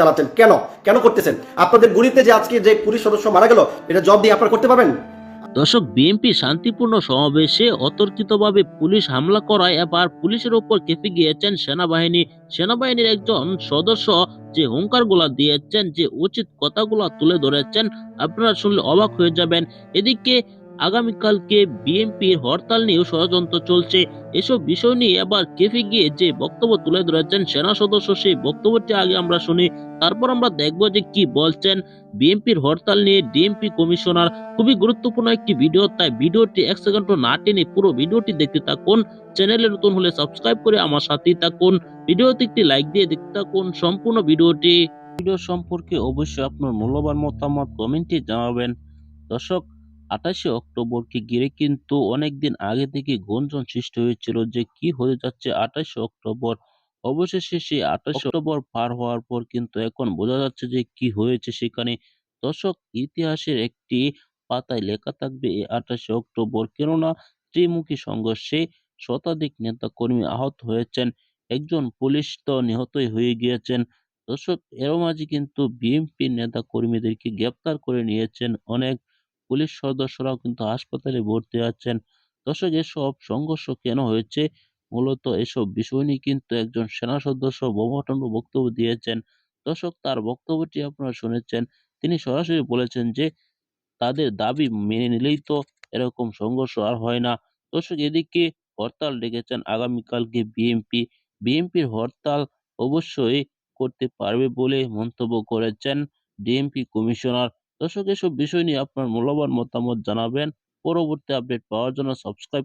চালাচ্ছেন কেন? কেন করতেছেন? আপনাদের গুলিতে যে আজকে যে পুলিশ সদস্য মারা গেল, এটা জব দিয়ে আপনারা করতে পারবেন? দর্শক বিএনপি শান্তিপূর্ণ সমাবেশে অতর্কিতভাবে পুলিশ হামলা করায় এবার পুলিশের উপর কেঁপে গিয়েছেন সেনাবাহিনী। সেনাবাহিনীর একজন সদস্য যে হুঙ্কারগুলা দিয়েছেন, যে উচিত কথাগুলা তুলে ধরেছেন, আপনারা শুনলে অবাক হয়ে যাবেন। এদিকে আগামীকালকে বিএনপির হরতাল নিয়েও ষড়যন্ত্র চলছে। এসব বিষয় নিয়ে এবার কেফে গিয়ে যে বক্তব্য তুলে ধরেছেন সেনা সদস্য, সেই বক্তব্যটি আগে আমরা শুনি, তারপর আমরা দেখব যে কি বলছেন বিএনপির হরতাল নিয়ে ডিএমপি কমিশনার। খুবই গুরুত্বপূর্ণ একটি ভিডিও, তাই ভিডিওটি এক সেকেন্ড না টেনে পুরো ভিডিওটি দেখতে থাকুন। চ্যানেলে নতুন হলে সাবস্ক্রাইব করে আমার সাথেই থাকুন। ভিডিওতে একটি লাইক দিয়ে দেখতে থাকুন সম্পূর্ণ ভিডিওটি। ভিডিও সম্পর্কে অবশ্যই আপনার মূল্যবান মতামত কমেন্টে জানাবেন। দর্শক আঠাশে অক্টোবরকে ঘিরে কিন্তু অনেকদিন আগে থেকে গুঞ্জন সৃষ্টি হয়েছিল যে কি হতে যাচ্ছে আঠাশে অক্টোবর। অবশেষে সেই আঠাশে অক্টোবর পার হওয়ার পর কিন্তু এখন বোঝা যাচ্ছে যে কি হয়েছে সেখানে দশক ইতিহাসের একটি পাতায় লেখা থাকবে এই আঠাশে অক্টোবর। কেননা ত্রিমুখী সংঘর্ষে শতাধিক নেতা কর্মী আহত হয়েছেন একজন পুলিশ তো নিহতই হয়ে গিয়েছেন। দর্শক এর মাঝে কিন্তু বিএনপির নেতা কর্মীদেরকে গ্রেপ্তার করে নিয়েছেন অনেক পুলিশ সদস্যরাও কিন্তু হাসপাতালে ভর্তি আছেন দর্শক, এসব সংঘর্ষ কেন হয়েছে? মূলত এসব বিষয় নিয়ে কিন্তু একজন সেনা সদস্য বোমাটন বক্তব্য দিয়েছেন। দর্শক, তার বক্তব্যটি আপনারা শুনেছেন। তিনি সরাসরি বলেছেন যে, তাদের দাবি মেনে নিলেই তো এরকম সংঘর্ষ আর হয় না। দর্শক, এদিকে হরতাল ডেকেছেন আগামীকালকে বিএনপি। বিএনপির হরতাল অবশ্যই করতে পারবে বলে মন্তব্য করেছেন ডিএমপি কমিশনার দর্শক এসব বিষয় নিয়ে আপনার মূল্যবান মতামত জানাবেন। পরবর্তী আপডেট পাওয়ার জন্য সাবস্ক্রাইব